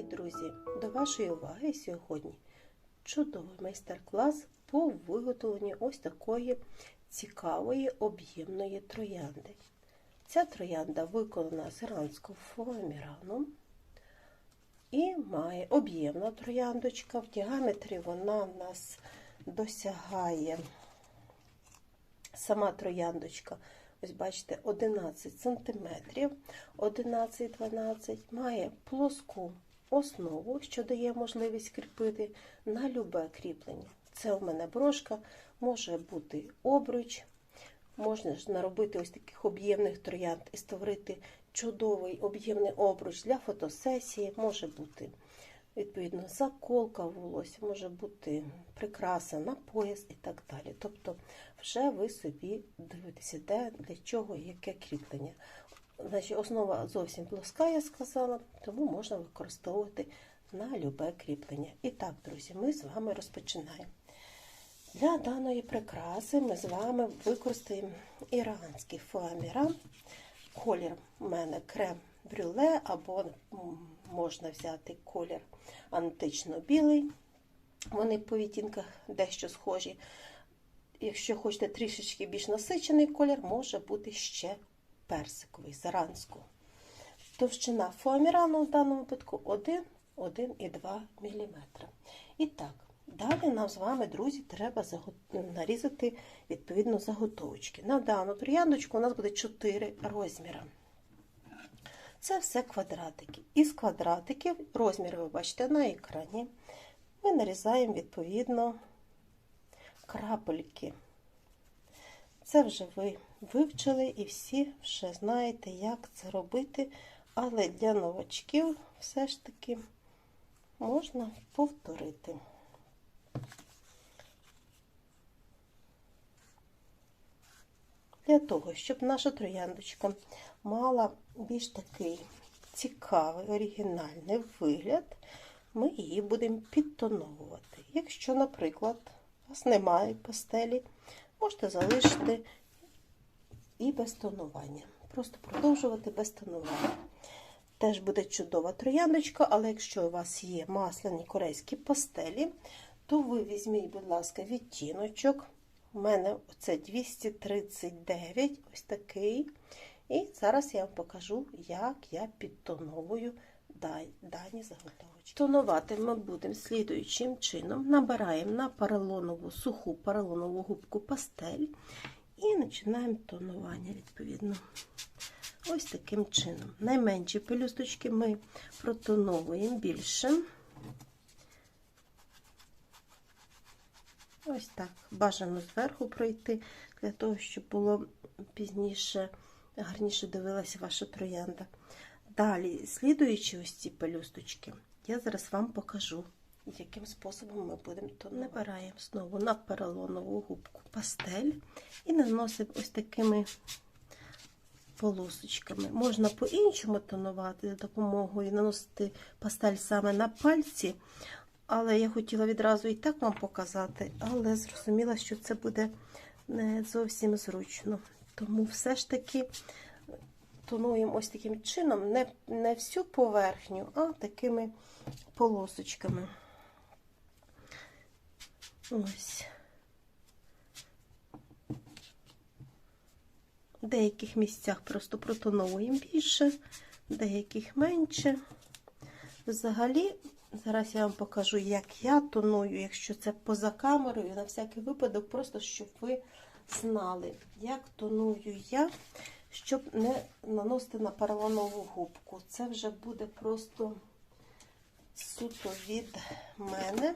Привіт, друзі! До вашої уваги сьогодні чудовий майстер-клас по виготовленню ось такої цікавої об'ємної троянди. Ця троянда виконана з іранського фоамірану і має об'ємна трояндочка. В діаметрі вона в нас досягає сама трояндочка. Ось бачите, 11 см, 11-12 має плоску основу, що дає можливість кріпити на любе кріплення. Це у мене брошка, може бути обруч, можна ж наробити ось таких об'ємних троянд і створити чудовий об'ємний обруч для фотосесії, може бути. Відповідно, заколка волосся, може бути прикраса на пояс і так далі. Тобто, вже ви собі дивитеся, де, для чого, яке кріплення. Значить, Основа зовсім плоска, я сказала, тому можна використовувати на любе кріплення. І так, друзі, ми з вами розпочинаємо. Для даної прикраси ми з вами використаємо іранський фоаміран. Колір у мене крем брюле, або можна взяти колір антично-білий. Вони по відтінках дещо схожі. Якщо хочете трішечки більш насичений колір, може бути ще персиковий заранську. Товщина фоамірану в даному випадку 1, 1,2 мм. І так, далі нам з вами, друзі, треба нарізати відповідно заготовочки. На дану трояндочку у нас буде 4 розміри. Це все квадратики. Із квадратиків, розміри ви бачите на екрані, ми нарізаємо відповідно крапельки. Це вже ви вивчили і всі вже знаєте, як це робити, але для новачків все ж таки можна повторити. Для того, щоб наша трояндочка мала більш такий цікавий, оригінальний вигляд, ми її будемо підтоновувати. Якщо, наприклад, у вас немає пастелі, можете залишити і без тонування. Просто продовжувати без тонування. Теж буде чудова трояндочка, але якщо у вас є масляні корейські пастелі, то ви візьміть, будь ласка, відтіночок. У мене це 239, ось такий. І зараз я вам покажу, як я підтоновую дані заготовочки. Тонувати ми будемо слідуючим чином. Набираємо на поролонову, суху поролонову губку пастель і починаємо тонування, відповідно. Ось таким чином. Найменші пелюсточки ми протоновуємо більше. Ось так, бажано зверху пройти, для того, щоб було пізніше, гарніше дивилася ваша троянда. Далі, слідуючи ось ці пелюсточки, я зараз вам покажу, яким способом ми будемо то набираємо знову на поролонову губку пастель і наносимо ось такими полосочками. Можна по-іншому тонувати за допомогою наносити пастель саме на пальці. Але я хотіла відразу і так вам показати, але зрозуміла, що це буде не зовсім зручно. Тому все ж таки тонуємо ось таким чином, не, не всю поверхню, а такими полосочками. Ось. В деяких місцях просто протоновуємо більше, деяких менше. Взагалі, зараз я вам покажу, як я тоную, якщо це поза камерою, на всякий випадок, просто щоб ви знали, як тоную я, щоб не наносити на поролонову губку. Це вже буде просто суто від мене.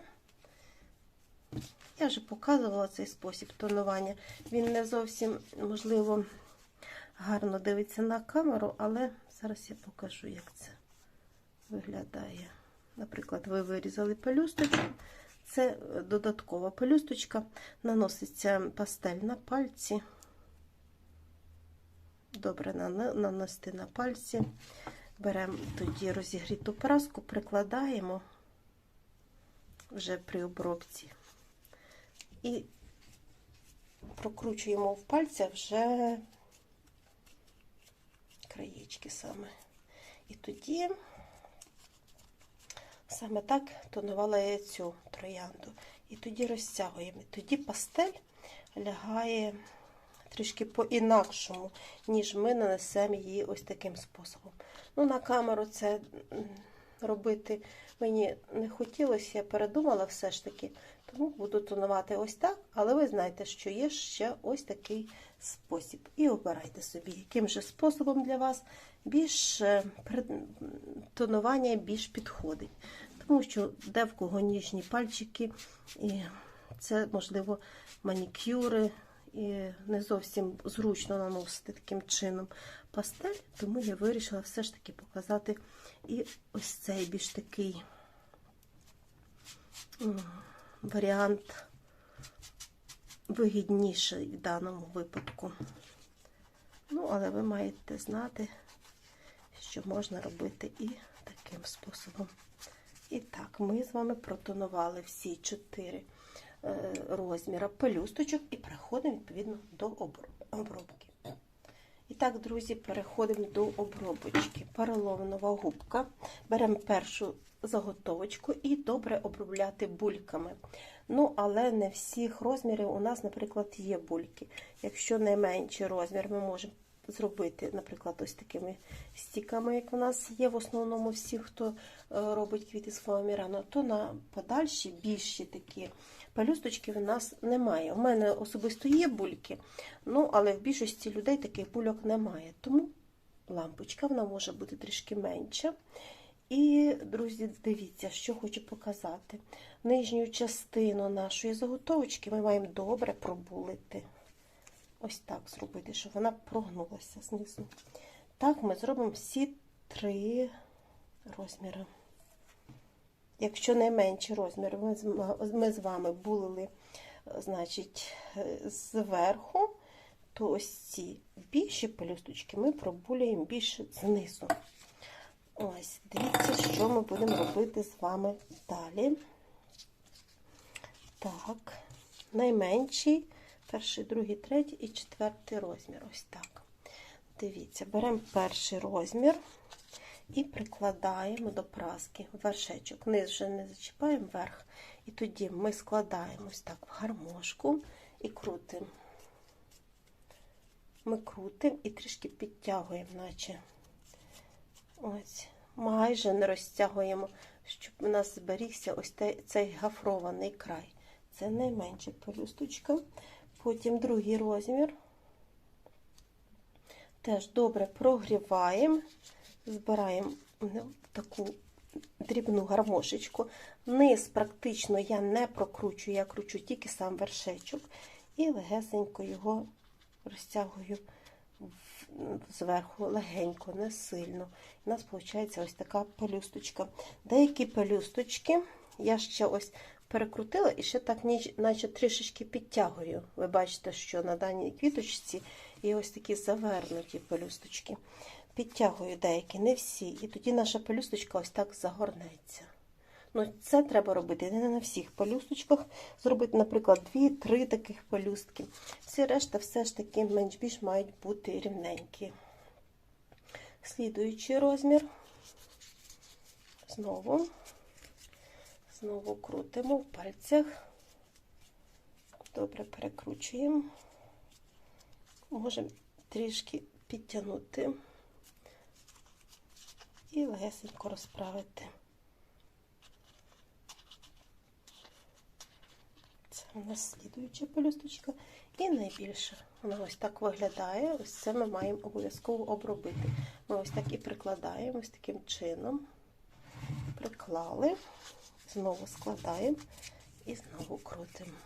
Я вже показувала цей спосіб тонування. Він не зовсім, можливо, гарно дивиться на камеру, але зараз я покажу, як це виглядає. Наприклад, ви вирізали пелюсточку. Це додаткова пелюсточка, наноситься пастель на пальці. Добре нанести на пальці. Беремо тоді розігріту праску, прикладаємо вже при обробці. І прокручуємо в пальцях вже краєчки саме. І тоді Саме так тонувала я цю троянду. І тоді розтягуємо. І тоді пастель лягає трішки по-інакшому, ніж ми нанесемо її ось таким способом. Ну, на камеру це робити мені не хотілося, я передумала все ж таки, тому буду тонувати ось так, але ви знаєте, що є ще ось такий спосіб. І обирайте собі, яким же способом для вас більш е, тонування більш підходить. Тому що де в кого ніжні пальчики, і це, можливо, манікюри, і не зовсім зручно наносити таким чином пастель, тому я вирішила все ж таки показати і ось цей більш такий варіант вигідніший в даному випадку. Ну, але ви маєте знати, що можна робити і таким способом. І так, ми з вами протонували всі чотири е, розміри пелюсточок і переходимо відповідно до обробки. І так, друзі, переходимо до обробочки. Поролонова губка. Беремо першу заготовочку і добре обробляти бульками. Ну, але не всіх розмірів у нас, наприклад, є бульки. Якщо найменший розмір, ми можемо зробити, наприклад, ось такими стіками, як у нас є в основному всі, хто е, робить квіти з фоамірану, то на подальші більші такі пелюсточки в нас немає. У мене особисто є бульки, ну, але в більшості людей таких бульок немає. Тому лампочка вона може бути трішки менша. І, друзі, дивіться, що хочу показати. Нижню частину нашої заготовочки ми маємо добре пробулити. Ось так зробити, щоб вона прогнулася знизу. Так ми зробимо всі три розміри. Якщо найменший розмір, ми з, вами булили, значить, е, зверху, то ось ці більші пелюсточки ми пробулюємо більше знизу. Ось, дивіться, що ми будемо робити з вами далі. Так, найменший, перший, другий, третій і четвертий розмір. Ось так. Дивіться, беремо перший розмір і прикладаємо до праски вершечок. Низ вже не зачіпаємо вверх. І тоді ми складаємо ось так в гармошку і крутимо. Ми крутимо і трішки підтягуємо, наче. Ось, майже не розтягуємо, щоб у нас зберігся ось цей гафрований край. Це найменша пелюсточка. Потім другий розмір. Теж добре прогріваємо, збираємо таку дрібну гармошечку. Низ практично я не прокручую, я кручу тільки сам вершечок і легесенько його розтягую зверху легенько, не сильно. У нас виходить ось така пелюсточка. Деякі пелюсточки я ще ось перекрутила і ще так наче трішечки підтягую. Ви бачите, що на даній квіточці є ось такі завернуті пелюсточки. Підтягую деякі, не всі. І тоді наша пелюсточка ось так загорнеться. Ну, це треба робити не на всіх пелюсточках. Зробити, наприклад, дві-три таких пелюстки. Всі решта все ж таки менш-більш мають бути рівненькі. Слідуючий розмір. Знову. Знову крутимо в пальцях. Добре перекручуємо. Можемо трішки підтягнути і легесенько розправити. Це у нас слідуюча пелюсточка. І найбільше вона ось так виглядає. Ось це ми маємо обов'язково обробити. Ми ось так і прикладаємо, ось таким чином. Приклали, знову складаємо і знову крутимо.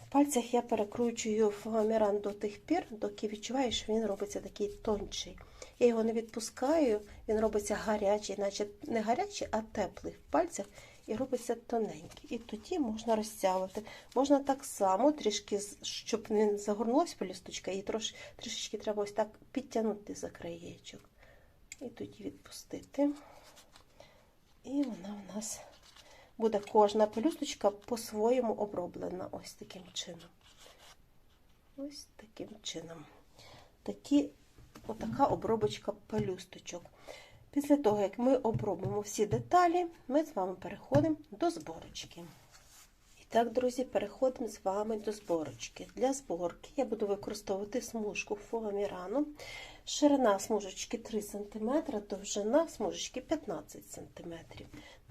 В пальцях я перекручую фоаміран до тих пір, доки відчуваю, що він робиться такий тончий. Я його не відпускаю, він робиться гарячий, наче не гарячий, а теплий в пальцях і робиться тоненький. І тоді можна розтягувати. Можна так само, трішки, щоб не загорнулася пелюсточка, її трош, трішечки треба ось так підтягнути за краєчок. І тоді відпустити. І вона у нас буде кожна пелюсточка по-своєму оброблена ось таким чином. Ось таким чином. Такі, отака обробочка пелюсточок. Після того, як ми обробимо всі деталі, ми з вами переходимо до зборочки. Так, друзі, переходимо з вами до зборочки. Для зборки я буду використовувати смужку фоамірану. Ширина смужечки 3 см, довжина смужечки 15 см.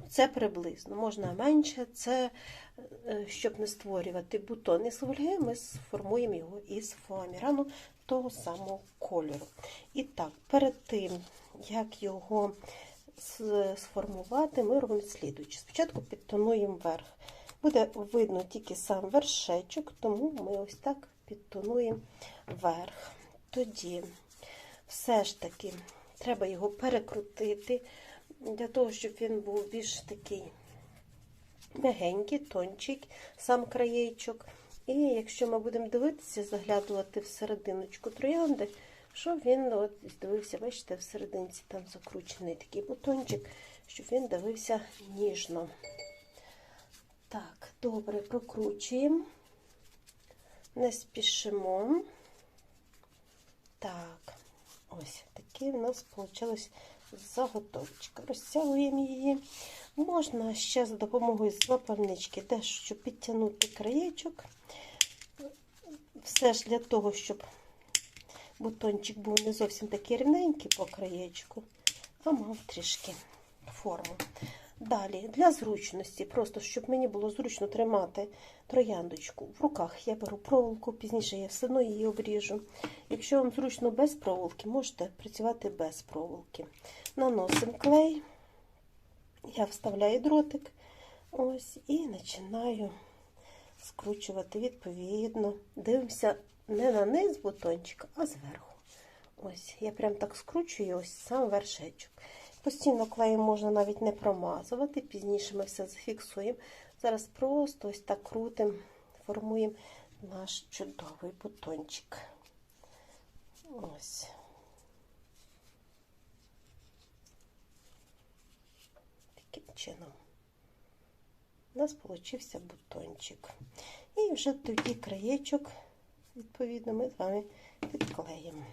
Це приблизно, можна менше, це е, щоб не створювати бутон із фольги, ми сформуємо його із фоамірану того самого кольору. І так, перед тим, як його сформувати, ми робимо слідуюче. Спочатку підтонуємо вверх. Буде видно тільки сам вершечок, тому ми ось так підтонуємо вверх. Тоді все ж таки треба його перекрутити, для того, щоб він був більш такий мягенький, тончик, сам краєчок. І якщо ми будемо дивитися, заглядувати в серединочку троянди, щоб він от, дивився, бачите, в серединці там закручений такий бутончик, щоб він дивився ніжно. Так, добре, прокручуємо, не спішимо. Так, ось такий у нас вийшла заготовочка. Розтягуємо її. Можна ще за допомогою запальнички дещо підтягнути краєчок. Все ж для того, щоб бутончик був не зовсім такий рівненький по краєчку, а мав трішки форму. Далі, для зручності, просто щоб мені було зручно тримати трояндочку в руках, я беру проволоку, пізніше я все одно її обріжу. Якщо вам зручно без проволоки, можете працювати без проволоки. Наносимо клей, я вставляю дротик ось, і починаю скручувати відповідно. Дивимося не на низ бутончика, а зверху. Ось, Я прям так скручую ось сам вершечок. Постійно клеєм можна навіть не промазувати, пізніше ми все зафіксуємо. Зараз просто ось так крутимо, формуємо наш чудовий бутончик. Ось. Таким чином. У нас получився бутончик. І вже тоді краєчок, відповідно, ми з вами підклеїмо.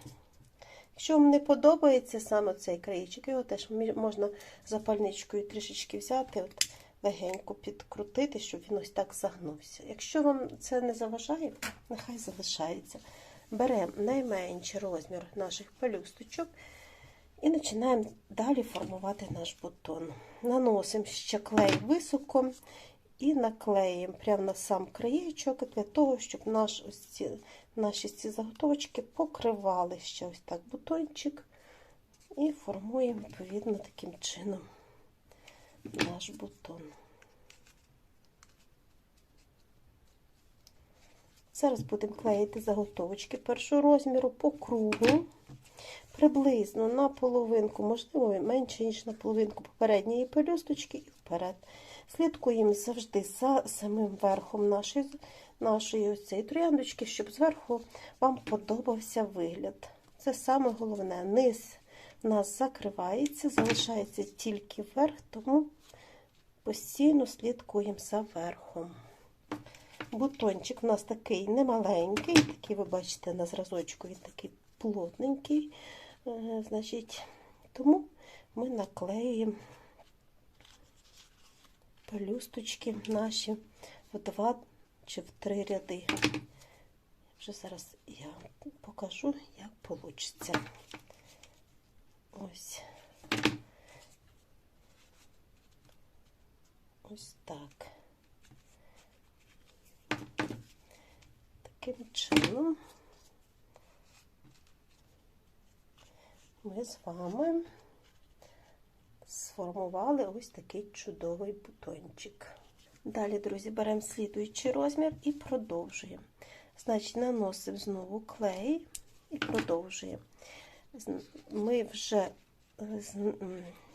Якщо вам не подобається саме цей краєчок, його теж можна запальничкою трішечки взяти, от легенько підкрутити, щоб він ось так загнувся. Якщо вам це не заважає, нехай залишається. Беремо найменший розмір наших пелюсточок і починаємо далі формувати наш бутон. Наносимо ще клей високо і наклеїмо прямо на сам краєчок для того, щоб наш ось ці, наші ці заготовочки покривали ще ось так бутончик і формуємо, відповідно, таким чином наш бутон. Зараз будемо клеїти заготовочки першого розміру по кругу, приблизно на половинку, можливо, менше, ніж на половинку попередньої пелюсточки і вперед. Слідкуємо завжди за самим верхом нашої нашої цієї трояндочки, щоб зверху вам подобався вигляд. Це саме головне. Низ у нас закривається, залишається тільки верх, тому постійно слідкуємо за верхом. Бутончик у нас такий немаленький, такий, ви бачите, на зразочку він такий плотненький. Е, значить, Тому ми наклеюємо пелюсточки наші в два чи в три ряди. Вже зараз я покажу, як вийде. Ось. Ось так. Таким чином ми з вами сформували ось такий чудовий бутончик. Далі, друзі, беремо слідуючий розмір і продовжуємо. Значить, наносимо знову клей і продовжуємо. Ми вже,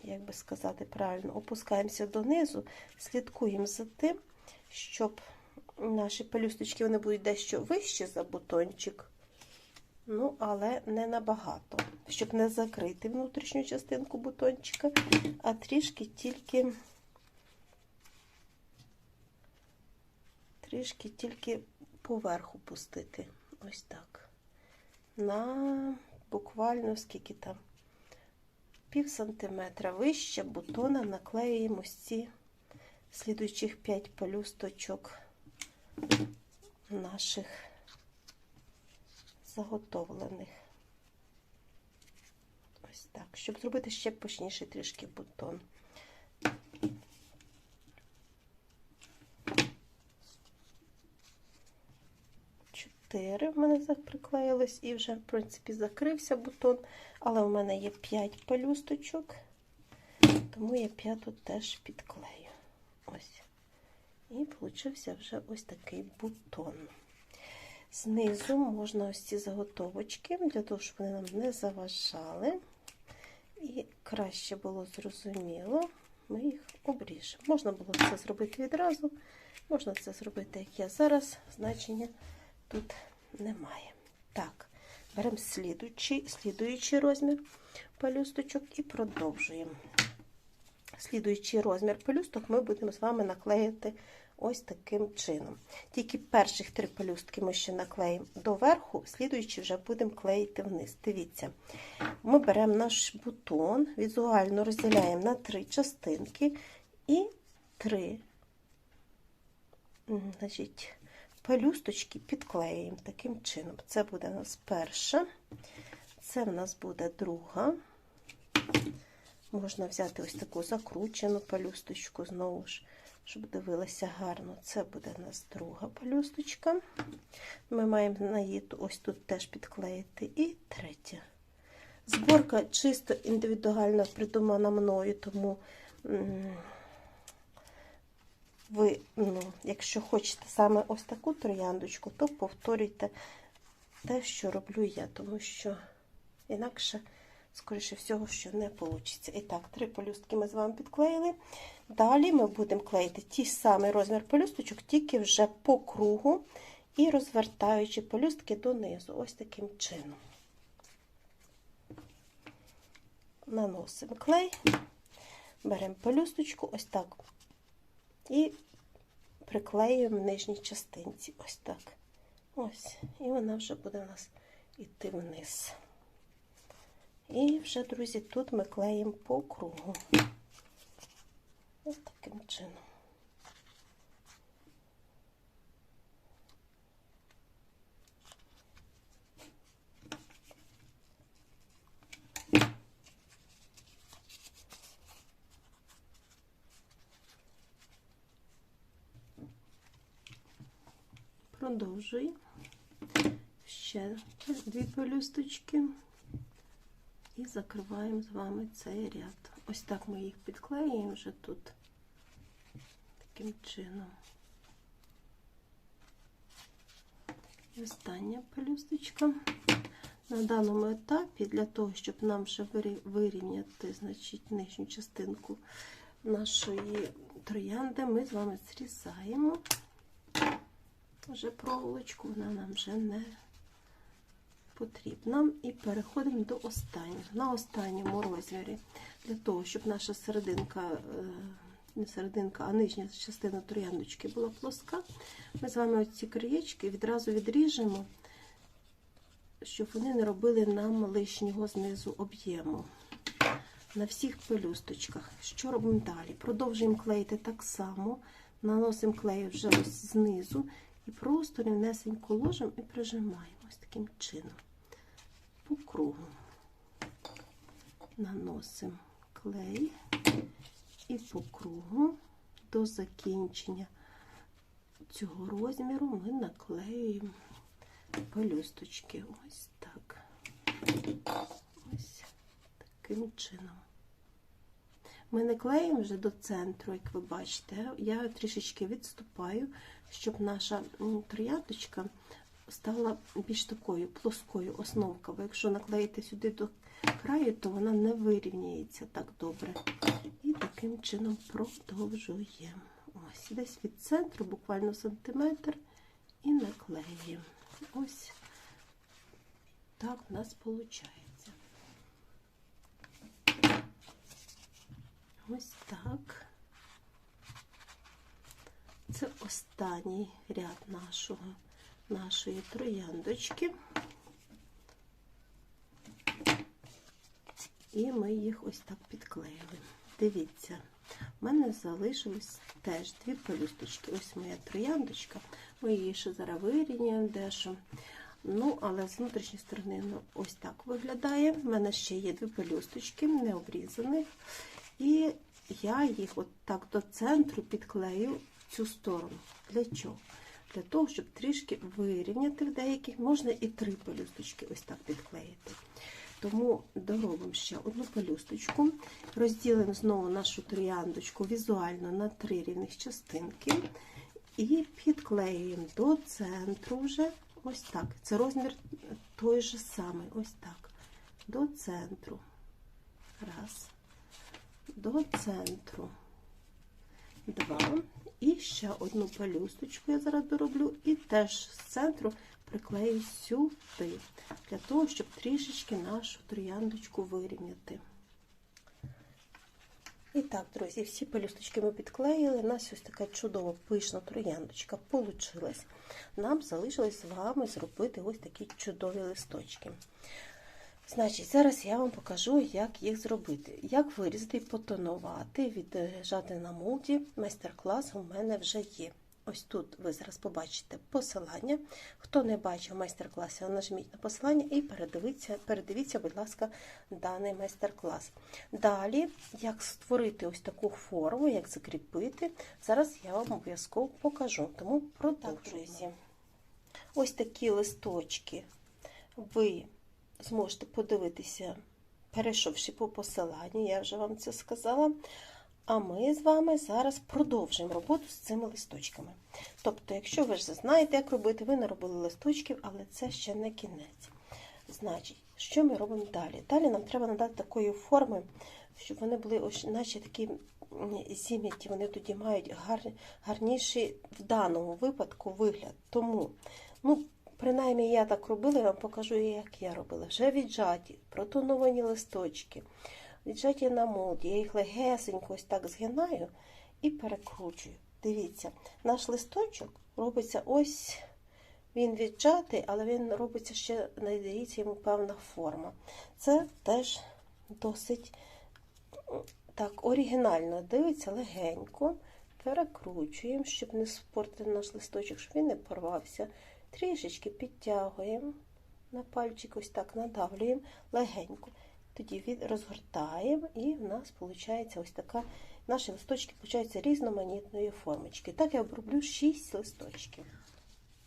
як би сказати правильно, опускаємося донизу, слідкуємо за тим, щоб наші пелюсточки вони будуть дещо вище за бутончик. Ну, але не набагато, щоб не закрити внутрішню частинку бутончика, а трішки тільки трішки тільки поверху пустити. Ось так. На буквально скільки там пів сантиметра вище бутона наклеюємо ось ці слідуючих 5 пелюсточок наших заготовлених. Ось так, щоб зробити ще пишніший трішки бутон. Чотири в мене приклеїлось і вже, в принципі, закрився бутон, але в мене є 5 пелюсточок, тому я п'яту теж підклею. Ось. І получився вже ось такий бутон. Знизу можна ось ці заготовочки, для того, щоб вони нам не заважали. І краще було зрозуміло, ми їх обріжемо. Можна було це зробити відразу, можна це зробити, як я зараз, значення тут немає. Так, беремо слідуючий, слідуючий розмір пелюсточок і продовжуємо. Слідуючий розмір пелюсток ми будемо з вами наклеїти ось таким чином. Тільки перших три пелюстки ми ще наклеїмо доверху, слідуючі вже будемо клеїти вниз. Дивіться, ми беремо наш бутон, візуально розділяємо на три частинки і три значить, пелюсточки підклеїмо таким чином. Це буде у нас перша, це в нас буде друга. Можна взяти ось таку закручену пелюсточку, знову ж, щоб дивилася гарно. Це буде у нас друга пелюсточка. Ми маємо на її ось тут теж підклеїти. І третя. Зборка чисто індивідуально придумана мною, тому ви, ну, якщо хочете саме ось таку трояндочку, то повторюйте те, що роблю я, тому що інакше скоріше всього, що не вийде. І так, три пелюстки ми з вами підклеїли. Далі ми будемо клеїти ті самий розмір пелюсточок, тільки вже по кругу і розвертаючи пелюстки донизу. Ось таким чином. Наносимо клей, беремо пелюсточку, ось так. І приклеюємо в нижній частинці. Ось так. Ось. І вона вже буде у нас йти вниз. І вже, друзі, тут ми клеїмо по кругу. Ось таким чином. Продовжуємо ще дві пелюсточки і закриваємо з вами цей ряд. Ось так ми їх підклеїмо вже тут таким чином. І остання пелюсточка. На даному етапі, для того, щоб нам вже вирівняти значить, нижню частинку нашої троянди, ми з вами зрізаємо вже проволочку, вона нам вже не потрібна. І переходимо до останнього. На останньому розмірі, для того, щоб наша серединка, е, не серединка, а нижня частина трояндочки була плоска, ми з вами ці краєчки відразу відріжемо, щоб вони не робили нам лишнього знизу об'єму. На всіх пелюсточках. Що робимо далі? Продовжуємо клеїти так само, наносимо клей вже знизу і просто рівнесенько ложимо і прижимаємо ось таким чином. По кругу наносимо клей і по кругу до закінчення цього розміру ми наклеюємо пелюсточки. Ось так. Ось таким чином. Ми не клеїмо вже до центру, як ви бачите. Я трішечки відступаю, щоб наша трояточка стала більш такою плоскою основка. Бо якщо наклеїти сюди до краю, то вона не вирівняється так добре. І таким чином продовжуємо. Ось, десь від центру, буквально сантиметр, і наклеюємо. Ось так в нас виходить. Ось так. Це останній ряд нашого, нашої трояндочки. і ми їх ось так підклеїли. Дивіться, в мене залишилось теж дві пелюсточки. Ось моя трояндочка. Ми її ще зараз вирівняємо дещо. Ну, але з внутрішньої сторони ну, ось так виглядає. У мене ще є дві пелюсточки, не обрізаних. І я їх от так до центру підклею в цю сторону. Для чого? Для того, щоб трішки вирівняти в деяких, можна і три пелюсточки ось так підклеїти. Тому доробимо ще одну пелюсточку, розділимо знову нашу трояндочку візуально на три рівних частинки і підклеюємо до центру вже ось так. Це розмір той же самий, ось так. До центру. Раз. До центру. Два. І ще одну пелюсточку я зараз дороблю, і теж з центру приклею сюди, для того, щоб трішечки нашу трояндочку вирівняти. І так, друзі, всі пелюсточки ми підклеїли. У нас ось така чудова пишна трояндочка получилась. Нам залишилось з вами зробити ось такі чудові листочки. Значить, зараз я вам покажу, як їх зробити. Як вирізати і потонувати, віджати на молді. Майстер-клас у мене вже є. Ось тут ви зараз побачите посилання. Хто не бачив майстер-клас, нажміть на посилання і передивіться, передивіться, будь ласка, даний майстер-клас. Далі, як створити ось таку форму, як закріпити, зараз я вам обов'язково покажу. Тому продовжуємо. Ось такі листочки ви зможете подивитися, перейшовши по посиланню, я вже вам це сказала. А ми з вами зараз продовжуємо роботу з цими листочками. Тобто, якщо ви ж знаєте, як робити, ви наробили листочків, але це ще не кінець. Значить, що ми робимо далі? Далі нам треба надати такої форми, щоб вони були ось, наче такі зім'яті, вони тоді мають гар, гарніший в даному випадку вигляд. Тому, ну, принаймні, я так робила, я вам покажу, як я робила. Вже віджаті, протоновані листочки віджаті на молді. Я їх легесенько ось так згинаю і перекручую. Дивіться, наш листочок робиться ось, він віджатий, але він робиться ще, надається йому певна форма. Це теж досить так, оригінально дивиться легенько. Перекручуємо, щоб не спортити наш листочок, щоб він не порвався. Трішечки підтягуємо на пальчик, ось так надавлюємо легенько. Тоді розгортаємо, і в нас виходить ось така, наші листочки різноманітної формочки. Так я оброблю 6 листочків.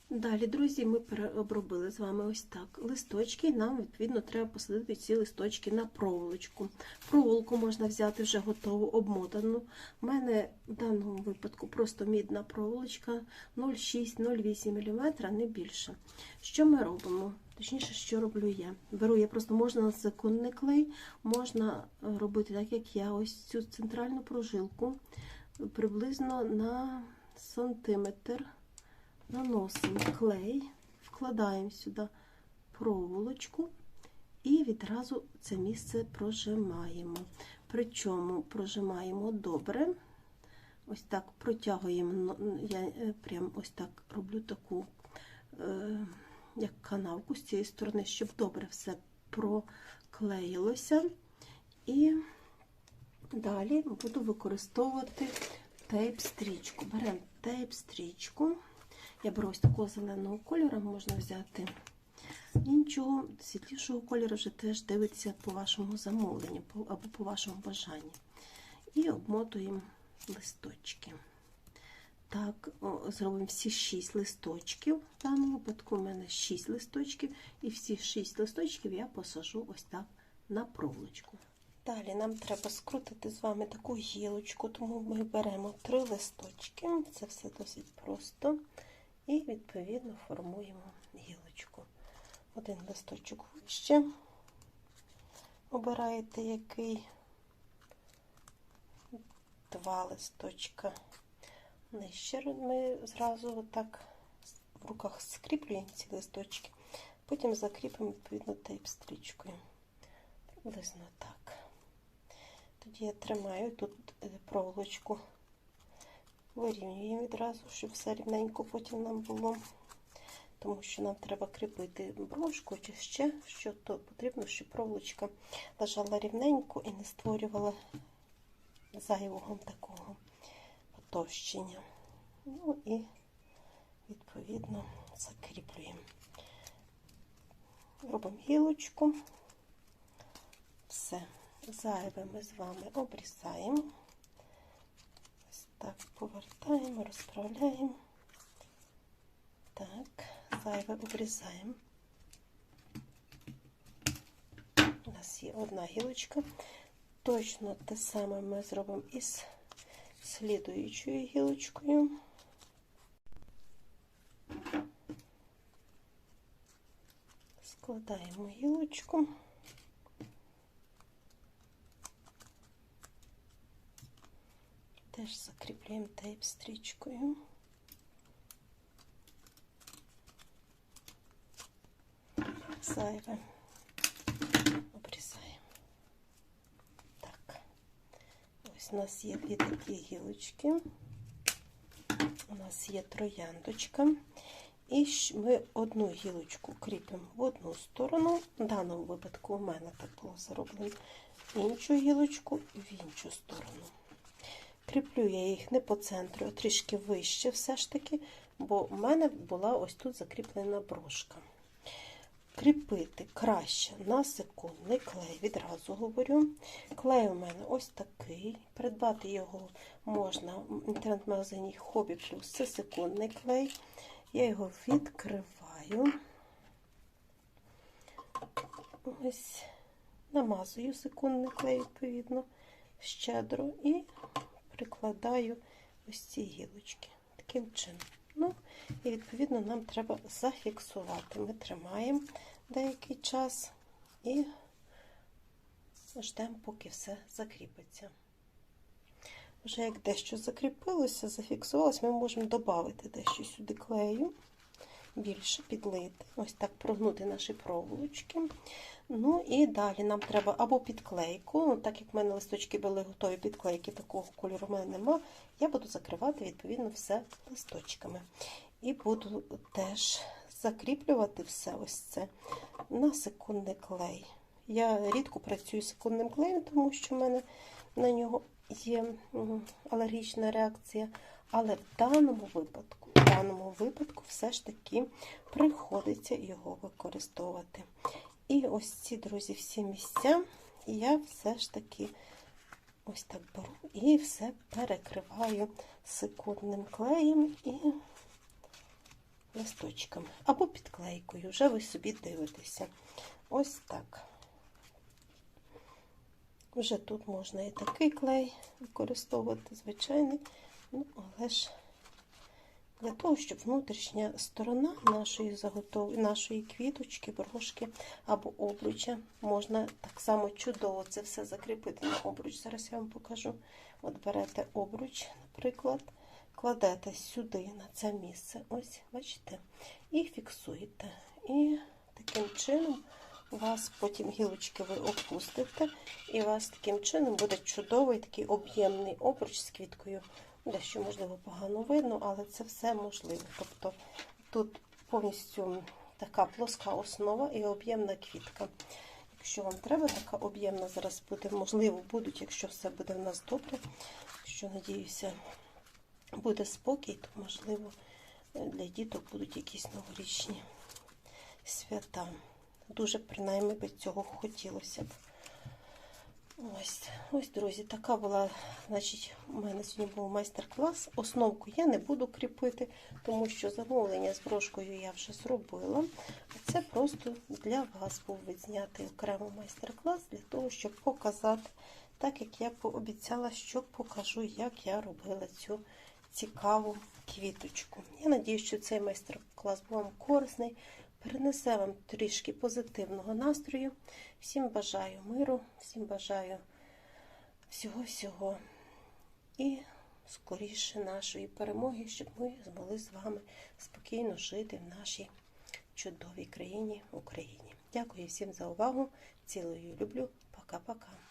Далі, друзі, ми обробили з вами ось так листочки, нам, відповідно, треба посадити ці листочки на проволочку. Проволоку можна взяти вже готову, обмотану. У мене в даному випадку просто мідна проволочка 0,6-0,8 мм, не більше. Що ми робимо? Точніше, що роблю я? Беру я просто можна на законний клей, можна робити так, як я, ось цю центральну прожилку приблизно на сантиметр. Наносимо клей, вкладаємо сюди проволочку і відразу це місце прожимаємо. Причому прожимаємо добре. Ось так протягуємо, я е, прям ось так роблю таку, е, як канавку з цієї сторони, щоб добре все проклеїлося. І далі буду використовувати тейп-стрічку. Беремо тейп-стрічку. Я беру ось такого зеленого кольору, можна взяти іншого, світлішого кольору, вже теж дивиться по вашому замовленню або по вашому бажанні. І обмотуємо листочки. Так, зробимо всі 6 листочків. В даному випадку у мене 6 листочків, і всі 6 листочків я посажу ось так на проволочку. Далі нам треба скрутити з вами таку гілочку, тому ми беремо 3 листочки. Це все досить просто. І, відповідно, формуємо гілочку. Один листочок вище. Обираєте який два листочка нижче. Ми зразу отак в руках скріплюємо ці листочки, потім закріпимо, відповідно, тейп-стрічкою. Приблизно так. Тоді я тримаю тут е, проволочку вирівнюємо відразу, щоб все рівненько потім нам було. тому що нам треба кріпити брошку чи ще що, то потрібно, щоб проволочка лежала рівненько і не створювала зайвого такого потовщення. Ну і відповідно закріплюємо. Робимо гілочку. Все, зайве ми з вами обрізаємо. Так повертаємо, розправляємо. Так, зайве обрізаємо. У нас є одна гілочка. Точно те саме ми зробимо із слідуючою гілочкою. Складаємо гілочку. Теж закріплюємо тейп стрічкою. Зайве обрізаємо. Так, ось у нас є дві такі гілочки. У нас є трояндочка. І ми одну гілочку кріпимо в одну сторону. В даному випадку у мене так було зароблено іншу гілочку в іншу сторону. Кріплю я їх не по центру, а трішки вище все ж таки, бо в мене була ось тут закріплена брошка. Кріпити краще на секундний клей, відразу говорю. Клей у мене ось такий. Придбати його можна в інтернет-магазині Hobby Plus. Це секундний клей. Я його відкриваю. Ось, намазую секундний клей, відповідно, щедро, і прикладаю ось ці гілочки. Таким чином. Ну, і, відповідно, нам треба зафіксувати. Ми тримаємо деякий час і ждемо, поки все закріпиться. Вже як дещо закріпилося, зафіксувалося, ми можемо додати дещо сюди клею, більше підлити. Ось так прогнути наші проволочки. Ну і далі нам треба або підклейку, ну, так як в мене листочки були готові підклейки, такого кольору в мене нема, я буду закривати, відповідно, все листочками. І буду теж закріплювати все ось це на секундний клей. Я рідко працюю секундним клеєм, тому що в мене на нього є алергічна реакція. Але в даному випадку, в даному випадку все ж таки приходиться його використовувати. І ось ці, друзі, всі місця я все ж таки ось так беру і все перекриваю секундним клеєм і листочками. Або підклейкою, вже ви собі дивитеся. Ось так. Вже тут можна і такий клей використовувати, звичайний, ну, але ж для того, щоб внутрішня сторона нашої заготов... нашої квіточки, брошки або обруча можна так само чудово це все закріпити на обруч. Зараз я вам покажу. От берете обруч, наприклад, кладете сюди, на це місце, ось, бачите, і фіксуєте. І таким чином у вас потім гілочки ви опустите, і у вас таким чином буде чудовий такий об'ємний обруч з квіткою. Дещо, можливо, погано видно, але це все можливо. Тобто тут повністю така плоска основа і об'ємна квітка. Якщо вам треба, така об'ємна зараз буде, можливо, будуть, якщо все буде в нас добре. Що, надіюся, буде спокій, то, можливо, для діток будуть якісь новорічні свята. Дуже, принаймні, би цього хотілося б. Ось, ось, друзі, така була, значить, у мене сьогодні був майстер-клас. Основку я не буду кріпити, тому що замовлення з брошкою я вже зробила. А це просто для вас був відзнятий окремо майстер-клас, для того, щоб показати, так як я пообіцяла, що покажу, як я робила цю цікаву квіточку. Я надію, що цей майстер-клас був вам корисний. Перенесе вам трішки позитивного настрою. Всім бажаю миру, всім бажаю всього-всього і скоріше нашої перемоги, щоб ми змогли з вами спокійно жити в нашій чудовій країні Україні. Дякую всім за увагу. Цілую, люблю. Пока-пока.